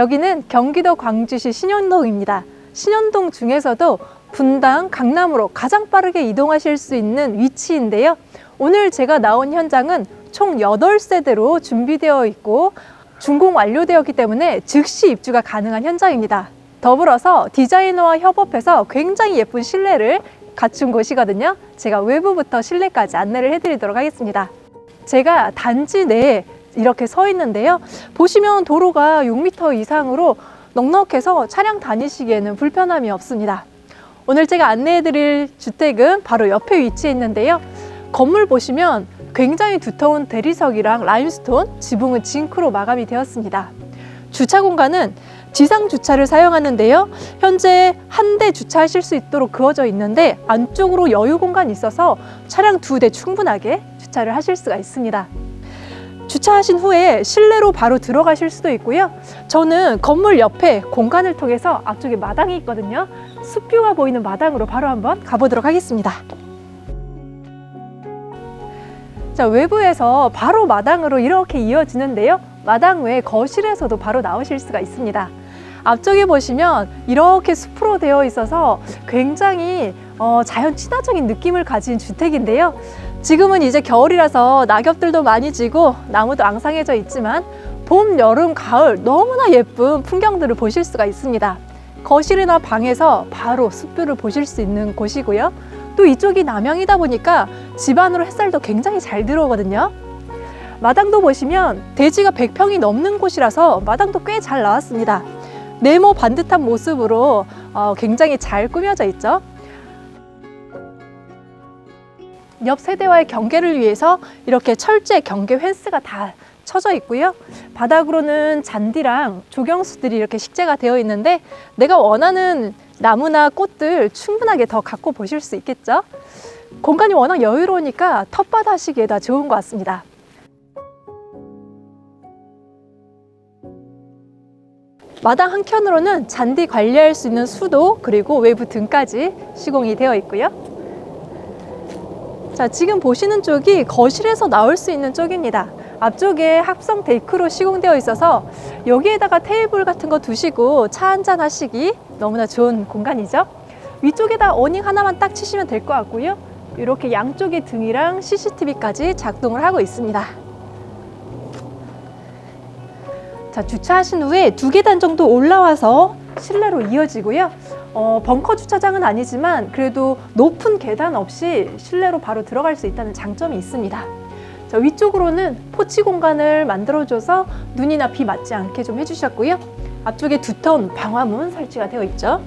여기는 경기도 광주시 신현동입니다. 신현동 중에서도 분당, 강남으로 가장 빠르게 이동하실 수 있는 위치인데요. 오늘 제가 나온 현장은 총 8세대로 준비되어 있고 준공 완료되었기 때문에 즉시 입주가 가능한 현장입니다. 더불어서 디자이너와 협업해서 굉장히 예쁜 실내를 갖춘 곳이거든요. 제가 외부부터 실내까지 안내를 해드리도록 하겠습니다. 제가 단지 내에 이렇게 서 있는데요. 보시면 도로가 6m 이상으로 넉넉해서 차량 다니시기에는 불편함이 없습니다. 오늘 제가 안내해드릴 주택은 바로 옆에 위치해 있는데요. 건물 보시면 굉장히 두터운 대리석이랑 라임스톤, 지붕은 징크로 마감이 되었습니다. 주차 공간은 지상 주차를 사용하는데요. 현재 한 대 주차하실 수 있도록 그어져 있는데 안쪽으로 여유 공간이 있어서 차량 두 대 충분하게 주차를 하실 수가 있습니다. 주차하신 후에 실내로 바로 들어가실 수도 있고요. 저는 건물 옆에 공간을 통해서 앞쪽에 마당이 있거든요. 숲뷰가 보이는 마당으로 바로 한번 가보도록 하겠습니다. 자, 외부에서 바로 마당으로 이렇게 이어지는데요. 마당 외 거실에서도 바로 나오실 수가 있습니다. 앞쪽에 보시면 이렇게 숲으로 되어 있어서 굉장히 어, 자연 친화적인 느낌을 가진 주택인데요. 지금은 이제 겨울이라서 낙엽들도 많이 지고 나무도 앙상해져 있지만 봄, 여름, 가을 너무나 예쁜 풍경들을 보실 수가 있습니다. 거실이나 방에서 바로 숲뷰를 보실 수 있는 곳이고요. 또 이쪽이 남향이다 보니까 집 안으로 햇살도 굉장히 잘 들어오거든요. 마당도 보시면 대지가 100평이 넘는 곳이라서 마당도 꽤 잘 나왔습니다. 네모 반듯한 모습으로 어, 굉장히 잘 꾸며져 있죠. 옆 세대와의 경계를 위해서 이렇게 철제 경계 펜스가 다 쳐져 있고요. 바닥으로는 잔디랑 조경수들이 이렇게 식재가 되어 있는데 내가 원하는 나무나 꽃들 충분하게 더 갖고 보실 수 있겠죠. 공간이 워낙 여유로우니까 텃밭 하시기에다 좋은 것 같습니다. 마당 한켠으로는 잔디 관리할 수 있는 수도 그리고 외부 등까지 시공이 되어 있고요. 자, 지금 보시는 쪽이 거실에서 나올 수 있는 쪽입니다. 앞쪽에 합성 데크로 시공되어 있어서 여기에다가 테이블 같은 거 두시고 차 한잔 하시기 너무나 좋은 공간이죠. 위쪽에다 어닝 하나만 딱 치시면 될 것 같고요. 이렇게 양쪽에 등이랑 CCTV까지 작동을 하고 있습니다. 자, 주차하신 후에 두 계단 정도 올라와서 실내로 이어지고요. 어, 벙커 주차장은 아니지만 그래도 높은 계단 없이 실내로 바로 들어갈 수 있다는 장점이 있습니다. 자, 위쪽으로는 포치 공간을 만들어줘서 눈이나 비 맞지 않게 좀 해주셨고요. 앞쪽에 두터운 방화문 설치가 되어 있죠.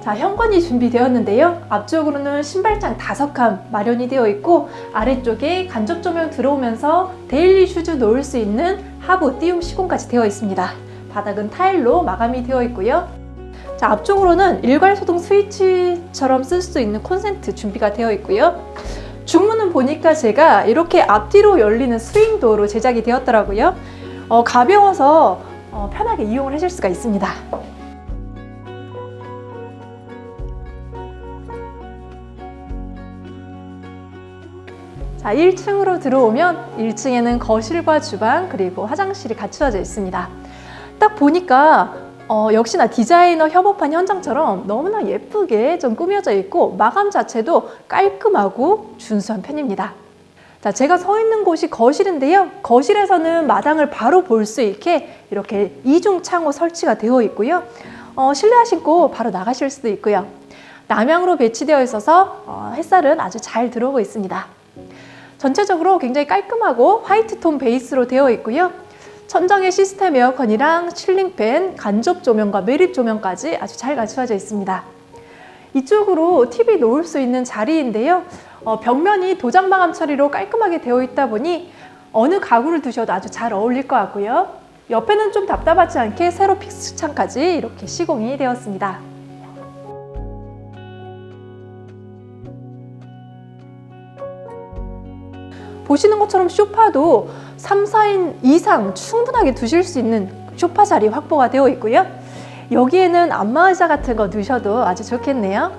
자, 현관이 준비되었는데요. 앞쪽으로는 신발장 다섯 칸 마련이 되어 있고 아래쪽에 간접 조명 들어오면서 데일리 슈즈 놓을 수 있는 하부 띄움 시공까지 되어 있습니다. 바닥은 타일로 마감이 되어 있고요. 자, 앞쪽으로는 일괄 소동 스위치처럼 쓸 수 있는 콘센트 준비가 되어 있고요. 중문은 보니까 제가 이렇게 앞뒤로 열리는 스윙도로 제작이 되었더라고요. 어, 가벼워서 어, 편하게 이용을 하실 수가 있습니다. 자, 1층으로 들어오면 1층에는 거실과 주방 그리고 화장실이 갖추어져 있습니다. 딱 보니까 어, 역시나 디자이너 협업한 현장처럼 너무나 예쁘게 좀 꾸며져 있고 마감 자체도 깔끔하고 준수한 편입니다. 자, 제가 서 있는 곳이 거실인데요. 거실에서는 마당을 바로 볼 수 있게 이렇게 이중 창호 설치가 되어 있고요. 어, 실내화 신고 바로 나가실 수도 있고요. 남향으로 배치되어 있어서 어, 햇살은 아주 잘 들어오고 있습니다. 전체적으로 굉장히 깔끔하고 화이트 톤 베이스로 되어 있고요. 천정에 시스템 에어컨이랑 실링팬, 간접 조명과 매립 조명까지 아주 잘 갖추어져 있습니다. 이쪽으로 TV 놓을 수 있는 자리인데요. 어, 벽면이 도장 마감 처리로 깔끔하게 되어 있다 보니 어느 가구를 두셔도 아주 잘 어울릴 것 같고요. 옆에는 좀 답답하지 않게 세로 픽스 창까지 이렇게 시공이 되었습니다. 보시는 것처럼 소파도 3, 4인 이상 충분하게 두실 수 있는 소파 자리 확보가 되어 있고요. 여기에는 안마의자 같은 거 두셔도 아주 좋겠네요.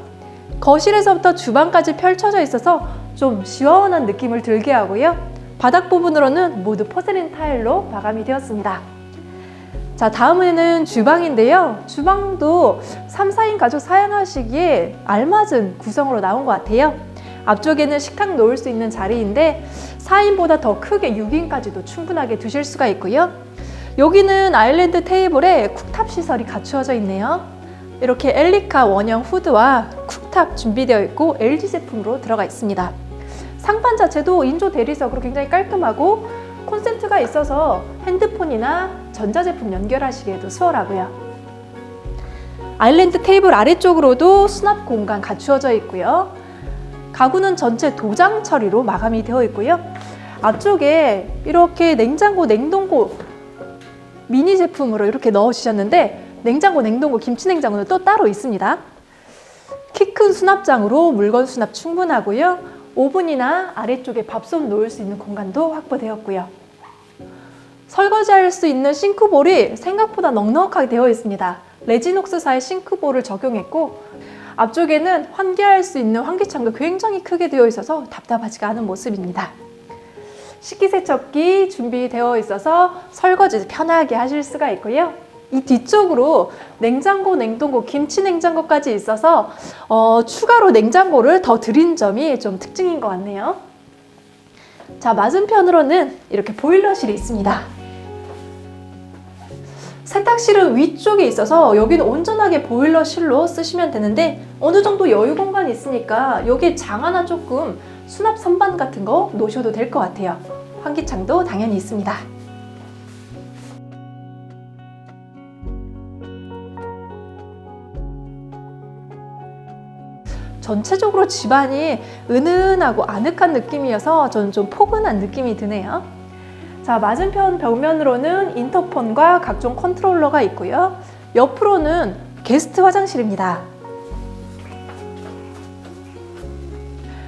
거실에서부터 주방까지 펼쳐져 있어서 좀 시원한 느낌을 들게 하고요. 바닥 부분으로는 모두 포세린 타일로 마감이 되었습니다. 자, 다음에는 주방인데요. 주방도 3, 4인 가족 사용하시기에 알맞은 구성으로 나온 것 같아요. 앞쪽에는 식탁 놓을 수 있는 자리인데 4인보다 더 크게 6인까지도 충분하게 두실 수가 있고요. 여기는 아일랜드 테이블에 쿡탑 시설이 갖추어져 있네요. 이렇게 엘리카 원형 후드와 쿡탑 준비되어 있고 LG 제품으로 들어가 있습니다. 상판 자체도 인조 대리석으로 굉장히 깔끔하고 콘센트가 있어서 핸드폰이나 전자제품 연결하시기에도 수월하고요. 아일랜드 테이블 아래쪽으로도 수납 공간 갖추어져 있고요. 가구는 전체 도장 처리로 마감이 되어 있고요. 앞쪽에 이렇게 냉장고, 냉동고 미니 제품으로 이렇게 넣어 주셨는데 냉장고, 냉동고, 김치 냉장고는 또 따로 있습니다. 키 큰 수납장으로 물건 수납 충분하고요. 오븐이나 아래쪽에 밥솥 놓을 수 있는 공간도 확보되었고요. 설거지할 수 있는 싱크볼이 생각보다 넉넉하게 되어 있습니다. 레지녹스사의 싱크볼을 적용했고 앞쪽에는 환기할 수 있는 환기창도 굉장히 크게 되어 있어서 답답하지가 않은 모습입니다. 식기세척기 준비되어 있어서 설거지 편하게 하실 수가 있고요. 이 뒤쪽으로 냉장고, 냉동고, 김치 냉장고까지 있어서 어, 추가로 냉장고를 더 드린 점이 좀 특징인 것 같네요. 자, 맞은편으로는 이렇게 보일러실이 있습니다. 세탁실은 위쪽에 있어서 여기는 온전하게 보일러실로 쓰시면 되는데 어느 정도 여유 공간이 있으니까 여기 장 하나 조금 수납 선반 같은 거 놓으셔도 될 것 같아요. 환기창도 당연히 있습니다. 전체적으로 집안이 은은하고 아늑한 느낌이어서 저는 좀 포근한 느낌이 드네요. 자, 맞은편 벽면으로는 인터폰과 각종 컨트롤러가 있고요. 옆으로는 게스트 화장실입니다.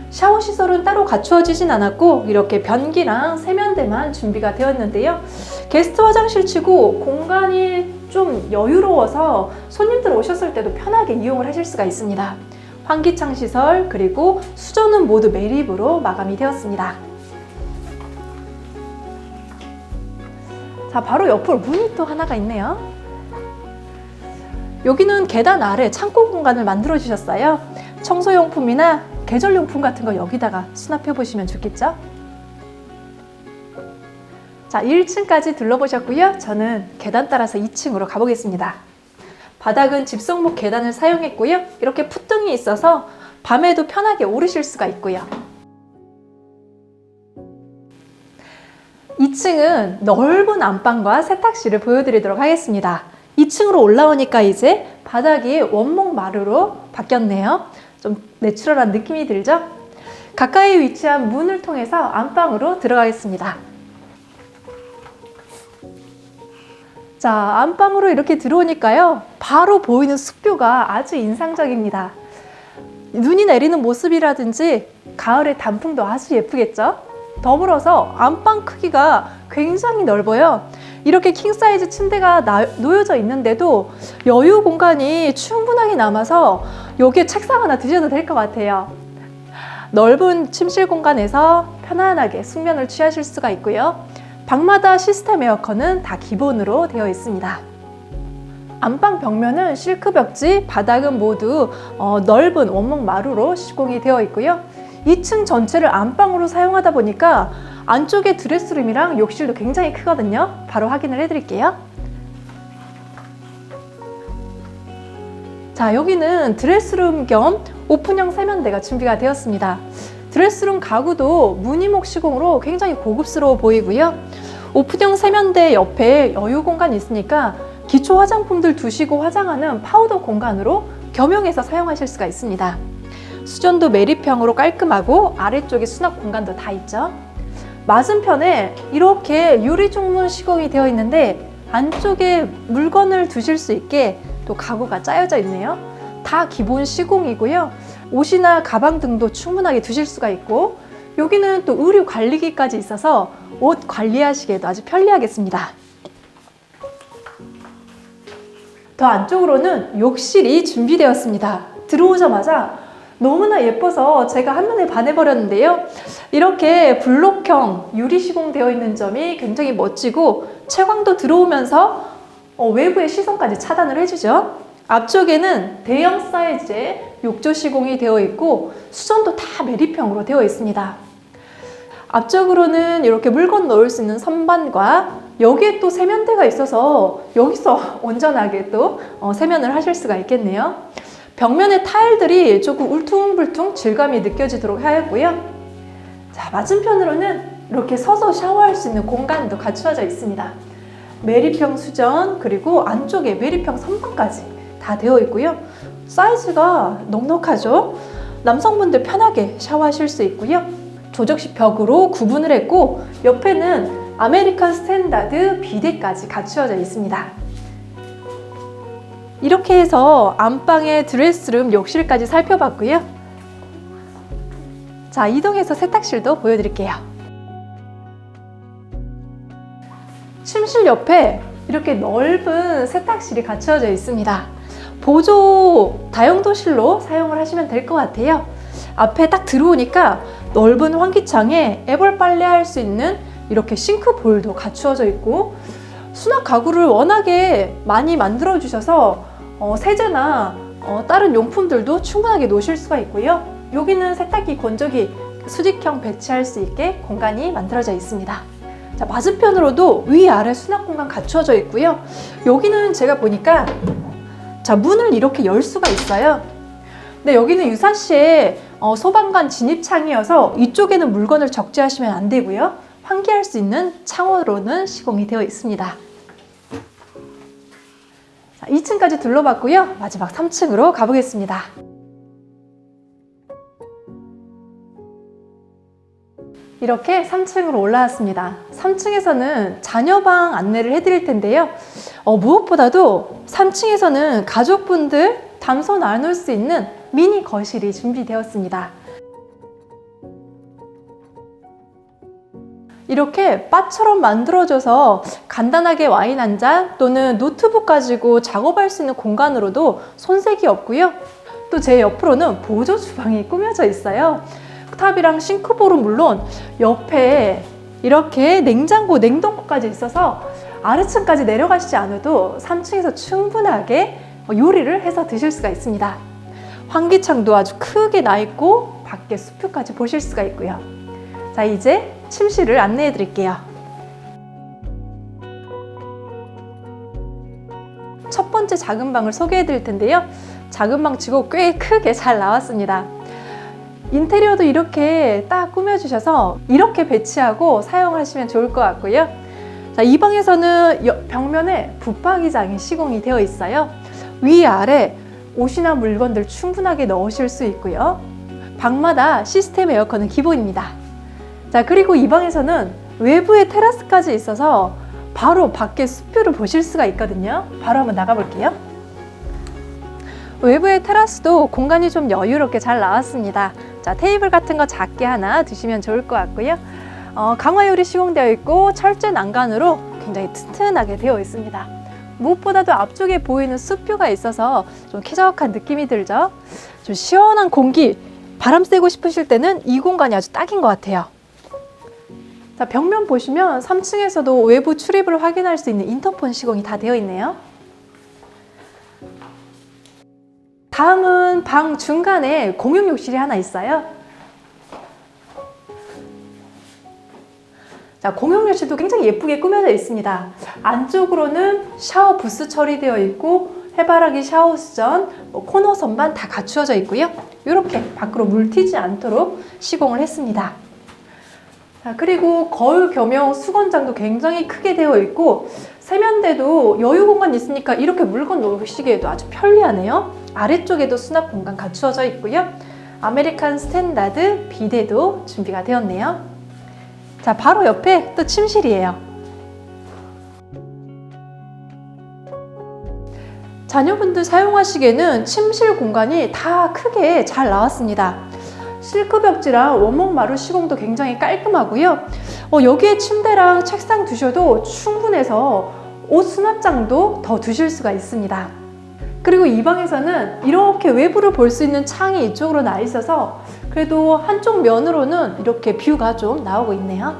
샤워 시설은 따로 갖추어지진 않았고 이렇게 변기랑 세면대만 준비가 되었는데요. 게스트 화장실 치고 공간이 좀 여유로워서 손님들 오셨을 때도 편하게 이용을 하실 수가 있습니다. 환기창 시설 그리고 수전은 모두 매립으로 마감이 되었습니다. 자, 바로 옆으로 문이 또 하나가 있네요. 여기는 계단 아래 창고 공간을 만들어 주셨어요. 청소용품이나 계절용품 같은 거 여기다가 수납해 보시면 좋겠죠? 자, 1층까지 둘러보셨고요. 저는 계단 따라서 2층으로 가보겠습니다. 바닥은 집성목 계단을 사용했고요. 이렇게 풋등이 있어서 밤에도 편하게 오르실 수가 있고요. 2층은 넓은 안방과 세탁실을 보여드리도록 하겠습니다. 2층으로 올라오니까 이제 바닥이 원목 마루로 바뀌었네요. 좀 내추럴한 느낌이 들죠? 가까이 위치한 문을 통해서 안방으로 들어가겠습니다. 자, 안방으로 이렇게 들어오니까요. 바로 보이는 숲뷰가 아주 인상적입니다. 눈이 내리는 모습이라든지 가을의 단풍도 아주 예쁘겠죠? 더불어서 안방 크기가 굉장히 넓어요. 이렇게 킹 사이즈 침대가 나, 놓여져 있는데도 여유 공간이 충분하게 남아서 여기에 책상 하나 두셔도 될 것 같아요. 넓은 침실 공간에서 편안하게 숙면을 취하실 수가 있고요. 방마다 시스템 에어컨은 다 기본으로 되어 있습니다. 안방 벽면은 실크 벽지, 바닥은 모두 어, 넓은 원목 마루로 시공이 되어 있고요. 2층 전체를 안방으로 사용하다 보니까 안쪽에 드레스룸이랑 욕실도 굉장히 크거든요. 바로 확인을 해드릴게요. 자, 여기는 드레스룸 겸 오픈형 세면대가 준비가 되었습니다. 드레스룸 가구도 무늬목 시공으로 굉장히 고급스러워 보이고요. 오픈형 세면대 옆에 여유 공간이 있으니까 기초 화장품들 두시고 화장하는 파우더 공간으로 겸용해서 사용하실 수가 있습니다. 수전도 매립형으로 깔끔하고 아래쪽에 수납 공간도 다 있죠. 맞은편에 이렇게 유리 종문 시공이 되어 있는데 안쪽에 물건을 두실 수 있게 또 가구가 짜여져 있네요. 다 기본 시공이고요. 옷이나 가방 등도 충분하게 두실 수가 있고 여기는 또 의류 관리기까지 있어서 옷 관리하시기에도 아주 편리하겠습니다. 더 안쪽으로는 욕실이 준비되었습니다. 들어오자마자 너무나 예뻐서 제가 한눈에 반해버렸는데요. 이렇게 블록형 유리 시공되어 있는 점이 굉장히 멋지고 채광도 들어오면서 어, 외부의 시선까지 차단을 해주죠. 앞쪽에는 대형 사이즈의 욕조 시공이 되어 있고 수전도 다 메리평으로 되어 있습니다. 앞쪽으로는 이렇게 물건 넣을 수 있는 선반과 여기에 또 세면대가 있어서 여기서 온전하게 또 어, 세면을 하실 수가 있겠네요. 벽면의 타일들이 조금 울퉁불퉁 질감이 느껴지도록 하였고요. 자, 맞은편으로는 이렇게 서서 샤워할 수 있는 공간도 갖추어져 있습니다. 메리평 수전 그리고 안쪽에 메리평 선반까지 다 되어 있고요. 사이즈가 넉넉하죠. 남성분들 편하게 샤워하실 수 있고요. 조적식 벽으로 구분을 했고 옆에는 아메리칸 스탠다드 비데까지 갖추어져 있습니다. 이렇게 해서 안방의 드레스룸, 욕실까지 살펴봤고요. 자, 이동해서 세탁실도 보여드릴게요. 침실 옆에 이렇게 넓은 세탁실이 갖추어져 있습니다. 보조 다용도실로 사용을 하시면 될 것 같아요. 앞에 딱 들어오니까 넓은 환기창에 애벌 빨래 할 수 있는 이렇게 싱크 볼도 갖추어져 있고 수납 가구를 워낙에 많이 만들어 주셔서 어, 세제나 어, 다른 용품들도 충분하게 놓으실 수가 있고요. 여기는 세탁기 건조기 수직형 배치할 수 있게 공간이 만들어져 있습니다. 자, 맞은편으로도 위아래 수납 공간 갖추어져 있고요. 여기는 제가 보니까 자, 문을 이렇게 열 수가 있어요. 근데 여기는 유사시에 어, 소방관 진입창이어서 이쪽에는 물건을 적재하시면 안 되고요. 환기할 수 있는 창호로는 시공이 되어 있습니다. 자, 2층까지 둘러봤고요. 마지막 3층으로 가보겠습니다. 이렇게 3층으로 올라왔습니다. 3층에서는 자녀방 안내를 해드릴 텐데요. 어, 무엇보다도 3층에서는 가족분들 담소 나눌 수 있는 미니 거실이 준비되었습니다. 이렇게 바처럼 만들어져서 간단하게 와인 한 잔 또는 노트북 가지고 작업할 수 있는 공간으로도 손색이 없고요. 또 제 옆으로는 보조 주방이 꾸며져 있어요. 탑이랑 싱크볼은 물론 옆에 이렇게 냉장고, 냉동고까지 있어서 아래층까지 내려가시지 않아도 3층에서 충분하게 요리를 해서 드실 수가 있습니다. 환기창도 아주 크게 나 있고 밖에 수표까지 보실 수가 있고요. 자, 이제 침실을 안내해 드릴게요. 첫 번째 작은 방을 소개해 드릴 텐데요. 작은 방 치고 꽤 크게 잘 나왔습니다. 인테리어도 이렇게 딱 꾸며주셔서 이렇게 배치하고 사용하시면 좋을 것 같고요. 자, 이 방에서는 여- 벽면에 붙박이장이 시공이 되어 있어요. 위아래 옷이나 물건들 충분하게 넣으실 수 있고요. 방마다 시스템 에어컨은 기본입니다. 자, 그리고 이 방에서는 외부에 테라스까지 있어서 바로 밖에 숲뷰를 보실 수가 있거든요. 바로 한번 나가볼게요. 외부의 테라스도 공간이 좀 여유롭게 잘 나왔습니다. 자, 테이블 같은 거 작게 하나 두시면 좋을 것 같고요. 어, 강화유리 시공되어 있고 철제 난간으로 굉장히 튼튼하게 되어 있습니다. 무엇보다도 앞쪽에 보이는 숲뷰가 있어서 좀 쾌적한 느낌이 들죠. 좀 시원한 공기, 바람 쐬고 싶으실 때는 이 공간이 아주 딱인 것 같아요. 자, 벽면 보시면 3층에서도 외부 출입을 확인할 수 있는 인터폰 시공이 다 되어 있네요. 다음은 방 중간에 공용 욕실이 하나 있어요. 자, 공용 욕실도 굉장히 예쁘게 꾸며져 있습니다. 안쪽으로는 샤워 부스 처리되어 있고 해바라기 샤워 수전, 뭐 코너 선반 다 갖추어져 있고요. 이렇게 밖으로 물 튀지 않도록 시공을 했습니다. 자, 그리고 거울 겸용 수건장도 굉장히 크게 되어 있고 세면대도 여유 공간 있으니까 이렇게 물건 놓으시기에도 아주 편리하네요. 아래쪽에도 수납 공간 갖추어져 있고요. 아메리칸 스탠다드 비데도 준비가 되었네요. 자, 바로 옆에 또 침실이에요. 자녀분들 사용하시기에는 침실 공간이 다 크게 잘 나왔습니다. 실크 벽지랑 원목 마루 시공도 굉장히 깔끔하고요. 어, 여기에 침대랑 책상 두셔도 충분해서 옷 수납장도 더 두실 수가 있습니다. 그리고 이 방에서는 이렇게 외부를 볼 수 있는 창이 이쪽으로 나 있어서 그래도 한쪽 면으로는 이렇게 뷰가 좀 나오고 있네요.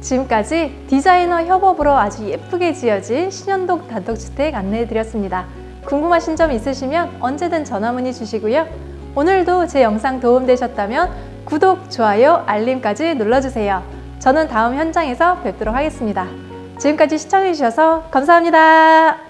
지금까지 디자이너 협업으로 아주 예쁘게 지어진 신현동 단독주택 안내해드렸습니다. 궁금하신 점 있으시면 언제든 전화 문의 주시고요. 오늘도 제 영상 도움되셨다면 구독, 좋아요, 알림까지 눌러주세요. 저는 다음 현장에서 뵙도록 하겠습니다. 지금까지 시청해주셔서 감사합니다.